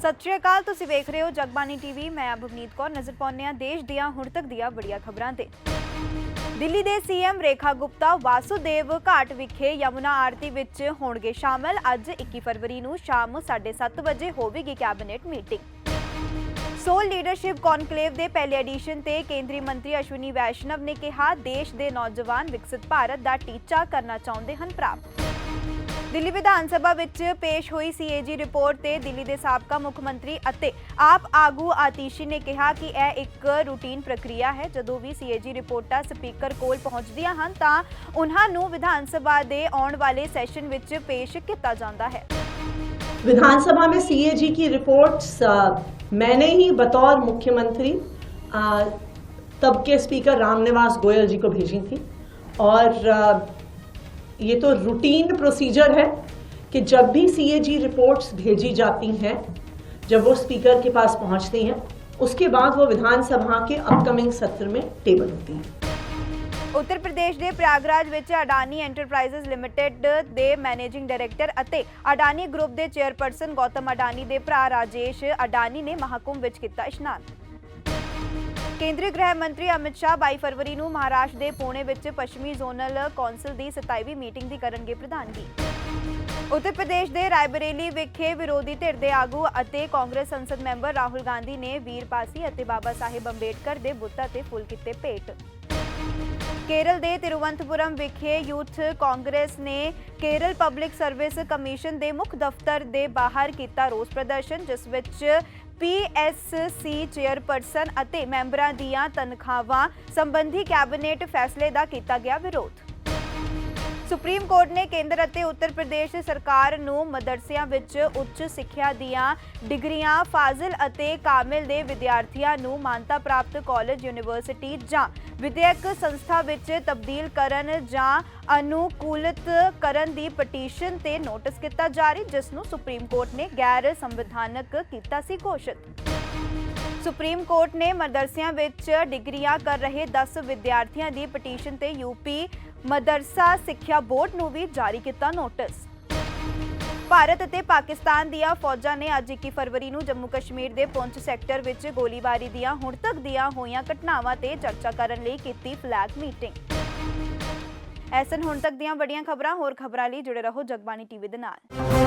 ਸਤਿ ਸ਼੍ਰੀ ਅਕਾਲ, ਤੁਸੀਂ ਵੇਖ ਰਹੇ ਹੋ ਜਗਬਾਣੀ ਟੀਵੀ ਮੈਂ ਅਭਵਨੀਤ ਕੌਰ, ਨਜ਼ਰ ਪਾਉਂਦੇ ਹਾਂ ਦੇਸ਼ ਦੀਆਂ ਹੁਣ ਤੱਕ ਦੀਆਂ ਵੱਡੀਆਂ ਖਬਰਾਂ ਤੇ। ਦਿੱਲੀ ਦੇ ਸੀਐਮ ਰੇਖਾ ਗੁਪਤਾ ਵਾਸੁਦੇਵ ਘਾਟ ਵਿਖੇ ਯਮੁਨਾ ਆਰਤੀ ਵਿੱਚ ਹੋਣਗੇ ਸ਼ਾਮਲ। ਅੱਜ 21 ਫਰਵਰੀ ਨੂੰ ਸ਼ਾਮ 7:30 ਵਜੇ ਹੋਵੇਗੀ cabinet meeting. Soul leadership conclave ਦੇ ਪਹਿਲੇ ਐਡੀਸ਼ਨ ਤੇ ਕੇਂਦਰੀ ਮੰਤਰੀ ਅਸ਼ਵਨੀ ਵੈਸ਼ਨਵ ਨੇ ਕਿਹਾ, ਦੇਸ਼ ਦੇ ਨੌਜਵਾਨ ਵਿਕਸਿਤ ਭਾਰਤ ਦਾ ਟੀਚਾ ਕਰਨਾ ਚਾਹੁੰਦੇ ਹਨ ਪ੍ਰਾਪਤ ਦਿੱਲੀ ਵਿਧਾਨ ਸਭਾ ਵਿੱਚ ਪੇਸ਼ ਹੋਈ ਸੀਏਜੀ ਰਿਪੋਰਟ ਤੇ ਦਿੱਲੀ ਦੇ ਸਾਬਕਾ ਮੁੱਖ ਮੰਤਰੀ ਅਤੇ ਆਪ ਆਗੂ ਆਤੀਸ਼ੀ ਨੇ ਕਿਹਾ ਕਿ ਇਹ ਇੱਕ ਰੂਟੀਨ ਪ੍ਰਕਿਰਿਆ ਹੈ ਜਦੋਂ ਵੀ ਸੀਏਜੀ ਰਿਪੋਰਟਾਂ ਸਪੀਕਰ ਕੋਲ ਪਹੁੰਚਦੀਆਂ ਹਨ ਤਾਂ ਉਹਨਾਂ ਨੂੰ ਵਿਧਾਨ ਸਭਾ ਦੇ ਆਉਣ ਵਾਲੇ ਸੈਸ਼ਨ ਵਿੱਚ ਪੇਸ਼ ਕੀਤਾ ਜਾਂਦਾ ਹੈ विधानसभा में सीएजी की रिपोर्ट्स अ, मैंने ही बतौर मुख्यमंत्री अ, तब के स्पीकर रामनिवास गोयल जी को भेजी थी और अ, ये तो रूटीन प्रोसीजर है कि जब भी सीएजी रिपोर्ट्स भेजी जाती हैं जब वो स्पीकर के पास पहुंचती हैं उसके बाद वो विधानसभा के अपकमिंग सत्र में टेबल होती हैं ਉੱਤਰ ਪ੍ਰਦੇਸ਼ ਦੇ ਪ੍ਰਯਾਗਰਾਜ ਵਿੱਚ ਅਡਾਨੀ ਐਂਟਰਪ੍ਰਾਈਜ਼ਸ ਲਿਮਟਿਡ ਦੇ ਮੈਨੇਜਿੰਗ ਡਾਇਰੈਕਟਰ ਅਤੇ ਅਡਾਨੀ ਗਰੁੱਪ ਦੇ ਚੇਅਰਪਰਸਨ ਗੌਤਮ ਅਡਾਨੀ ਦੇ ਭਰਾ ਰਾਜੇਸ਼ ਅਡਾਨੀ ਨੇ ਮਹਾਕੁੰਭ ਵਿੱਚ ਕੀਤਾ ਇਸ਼ਨਾਨ ਕੇਂਦਰੀ ਗ੍ਰਹਿ ਮੰਤਰੀ ਅਮਿਤ ਸ਼ਾਹ 22 ਫਰਵਰੀ ਨੂੰ ਮਹਾਰਾਸ਼ਟਰ ਦੇ ਪੁਣੇ ਵਿੱਚ ਪੱਛਮੀ ਜ਼ੋਨਲ ਕੌਂਸਲ ਦੀ 27ਵੀਂ ਮੀਟਿੰਗ ਦੀ ਕਰਨਗੇ ਪ੍ਰਧਾਨਗੀ। ਉੱਤਰ ਪ੍ਰਦੇਸ਼ ਦੇ ਰਾਇਬਰੇਲੀ ਵਿਖੇ ਵਿਰੋਧੀ ਧਿਰ ਦੇ ਆਗੂ ਅਤੇ ਕਾਂਗਰਸ ਸੰਸਦ ਮੈਂਬਰ ਰਾਹੁਲ ਗਾਂਧੀ ਨੇ ਵੀਰ ਪਾਸੀ ਅਤੇ ਬਾਬਾ ਸਾਹਿਬ ਅੰਬੇਡਕਰ ਦੇ ਬੁੱਤਾਂ ਤੇ ਫੁੱਲ ਕੀਤੇ ਭੇਟ। ਕੇਰਲ ਦੇ ਤਿਰੁਵੰਤਪੁਰਮ ਵਿਖੇ ਯੂਥ ਕਾਂਗਰਸ ਨੇ ਕੇਰਲ ਪਬਲਿਕ ਸਰਵਿਸ ਕਮਿਸ਼ਨ ਦੇ ਮੁੱਖ ਦਫ਼ਤਰ ਦੇ ਬਾਹਰ ਕੀਤਾ ਰੋਸ ਪ੍ਰਦਰਸ਼ਨ, ਜਿਸ ਵਿੱਚ ਪੀਐਸਸੀ ਚੇਅਰਪਰਸਨ ਅਤੇ ਮੈਂਬਰਾਂ ਦੀਆਂ ਤਨਖਾਹਾਂ ਸੰਬੰਧੀ ਕੈਬਨਿਟ ਫੈਸਲੇ ਦਾ ਕੀਤਾ ਗਿਆ ਵਿਰੋਧ। ਸੁਪਰੀਮ ਕੋਰਟ ਨੇ ਕੇਂਦਰ ਅਤੇ ਉੱਤਰ ਪ੍ਰਦੇਸ਼ ਸਰਕਾਰ ਨੂੰ ਮਦਰਸਿਆਂ ਵਿੱਚ ਉੱਚ ਸਿੱਖਿਆ ਦੀਆਂ ਡਿਗਰੀਆਂ ਫਾਜ਼ਿਲ ਅਤੇ ਕਾਮਿਲ ਦੇ ਵਿਦਿਆਰਥੀਆਂ ਨੂੰ ਮਾਨਤਾ ਪ੍ਰਾਪਤ ਕਾਲਜ, ਯੂਨੀਵਰਸਿਟੀ ਜਾਂ ਵਿਦਿਅਕ ਸੰਸਥਾ ਵਿੱਚ ਤਬਦੀਲ ਕਰਨ ਜਾਂ ਅਨੁਕੂਲਿਤ ਕਰਨ ਦੀ ਪਟੀਸ਼ਨ ਤੇ ਨੋਟਿਸ ਕੀਤਾ ਜਾਰੀ, ਜਿਸ ਨੂੰ ਸੁਪਰੀਮ ਕੋਰਟ ਨੇ ਗੈਰ ਸੰਵਿਧਾਨਕ ਕੀਤਾ ਸੀ ਘੋਸ਼ਿਤ। ਸੁਪਰੀਮ ਕੋਰਟ ਨੇ ਮਦਰਸਿਆਂ ਵਿੱਚ ਡਿਗਰੀਆਂ ਕਰ ਰਹੇ 10 ਵਿਦਿਆਰਥੀਆਂ ਦੀ ਪਟੀਸ਼ਨ ਤੇ ਯੂਪੀ ਮਦਰਸਾ ਸਿੱਖਿਆ ਬੋਰਡ ਨੂੰ ਵੀ ਜਾਰੀ ਕੀਤਾ ਨੋਟਿਸ। ਭਾਰਤ ਅਤੇ ਪਾਕਿਸਤਾਨ ਦੀਆਂ ਫੌਜਾਂ ਨੇ ਅੱਜ 21 ਫਰਵਰੀ ਨੂੰ ਜੰਮੂ ਕਸ਼ਮੀਰ ਦੇ ਪੁੰਛ ਸੈਕਟਰ ਵਿੱਚ ਗੋਲੀਬਾਰੀ ਦੀਆਂ ਹੁਣ ਤੱਕ ਦੀਆਂ ਹੋਈਆਂ ਘਟਨਾਵਾਂ ਤੇ ਚਰਚਾ ਕਰਨ ਲਈ ਕੀਤੀ ਫਲੈਗ ਮੀਟਿੰਗ। ਐਸਨ ਹੁਣ ਤੱਕ ਦੀਆਂ ਵੱਡੀਆਂ ਖਬਰਾਂ, ਹੋਰ ਖਬਰਾਂ ਲਈ ਜੁੜੇ ਰਹੋ ਜਗਬਾਣੀ ਟੀਵੀ ਦੇ ਨਾਲ।